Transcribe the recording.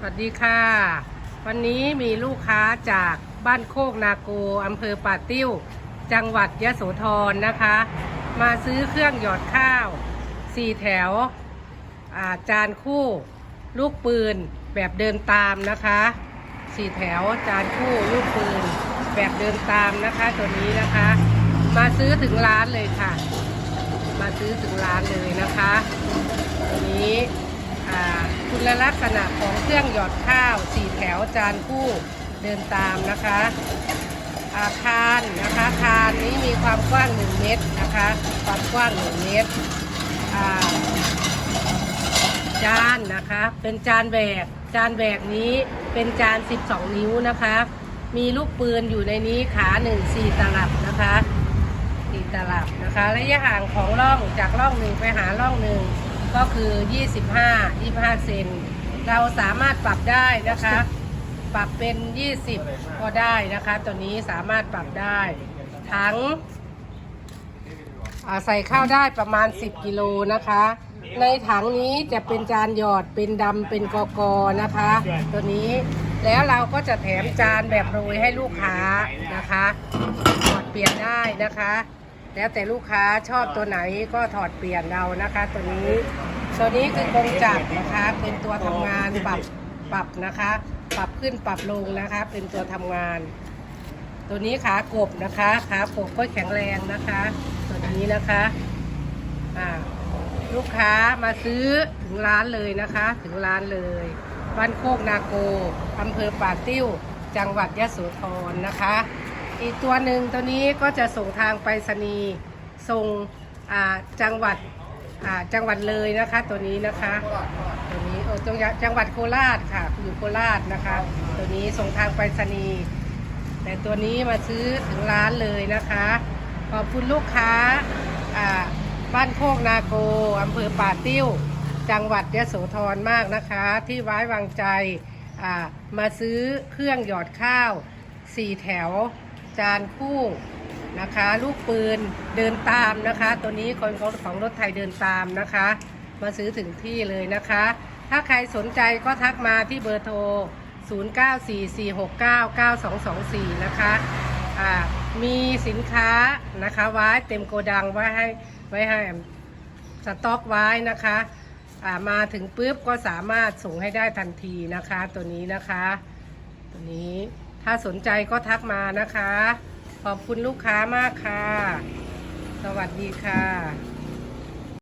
สวัสดีค่ะ วันนี้มีลูกค้าจากบ้านโคกนาโกอำเภอป่าติ้ว จังหวัดยะโสธรนะคะ มาซื้อเครื่องหยอดข้าวสี่แถวาจานคู่ ลูกปืนแบบเดินตามนะคะสี่แถวจานคู่ลูกปืนแบบเดินตามนะคะตัวนี้นะคะ มาซื้อถึงร้านเลยค่ะ มาซื้อถึงร้านเลยนะคะตัวนี้ ณลักษณะของเครื่องหยอดข้าวสี่แถวจานคู่เดินตามนะคะ อาคารนะคะคานนี้มีความกว้าง 1 เมตรนะคะความกว้าง 1 เมตรจานนะคะเป็นจานแบกจานแบกนี้เป็นจาน 12 นิ้วนะคะ มีลูกปืนอยู่ในนี้ขา1 4ตลับนะคะสี่ตลับนะคะระยะห่างของร่องจากร่องหนึ่งไปหาร่องหนึ่ง ก็คือ 25 25 เซน เราสามารถปรับได้นะคะ ปรับเป็น 20 ก็ได้นะคะ ตัวนี้สามารถปรับได้ถังอ่าใส่ข้าวได้ประมาณ 10 กิโลนะคะ ในถังนี้จะเป็นจานหยอดเป็นดำเป็นกอกอนะคะ ตัวนี้แล้วเราก็จะแถมจานแบบโรยให้ลูกค้านะคะถอดเปลี่ยนได้นะคะ แล้วแต่ลูกค้าชอบตัวไหนก็ถอดเปลี่ยนเรานะคะ ตัวนี้ ตัวนี้คือกรงจักรนะคะ เป็นตัวทำงานปรับปรับนะคะ ปรับขึ้นปรับลงนะคะ เป็นตัวทำงาน ตัวนี้ขากบนะคะขากบก็แข็งแรงนะคะ ตัวนี้นะคะอ่าลูกค้ามาซื้อถึงร้านเลยนะคะ ถึงร้านเลยบ้านโคกนาโกอำเภอป่าติ้ว จังหวัดยะโสธรนะคะ อีกตัวหนึ่งตัวนี้ก็จะส่งทางไปรษณีย์ส่งจังหวัดจังหวัดเลยนะคะตัวนี้นะคะตัวนี้โอ้จังหวัดจังหวัดโคราชค่ะอยู่โคราชนะคะ ตัวนี้ส่งทางไปรษณีย์แต่ตัวนี้มาซื้อถึงร้านเลยนะคะ ขอบคุณลูกค้าบ้านโคกนาโกอำเภอป่าติ้ว จังหวัดยะโสธรมากนะคะ ที่ไว้วางใจมาซื้อเครื่องหยอดข้าวสี่แถว จานคู่นะคะ ลูกปืนเดินตามนะคะ ตัวนี้คนของของรถไทยเดินตามนะคะ มาซื้อถึงที่เลยนะคะ ถ้าใครสนใจก็ทักมาที่เบอร์โทร 0944699224 นะคะอ่ามีสินค้านะคะไว้เต็มโกดังไว้ให้ไว้ให้สต็อกไว้นะคะอ่ามาถึงปุ๊บก็สามารถส่งให้ได้ทันทีนะคะ ตัวนี้นะคะ ตัวนี้ ถ้าสนใจก็ทักมานะคะ ขอบคุณลูกค้ามากค่ะ สวัสดีค่ะ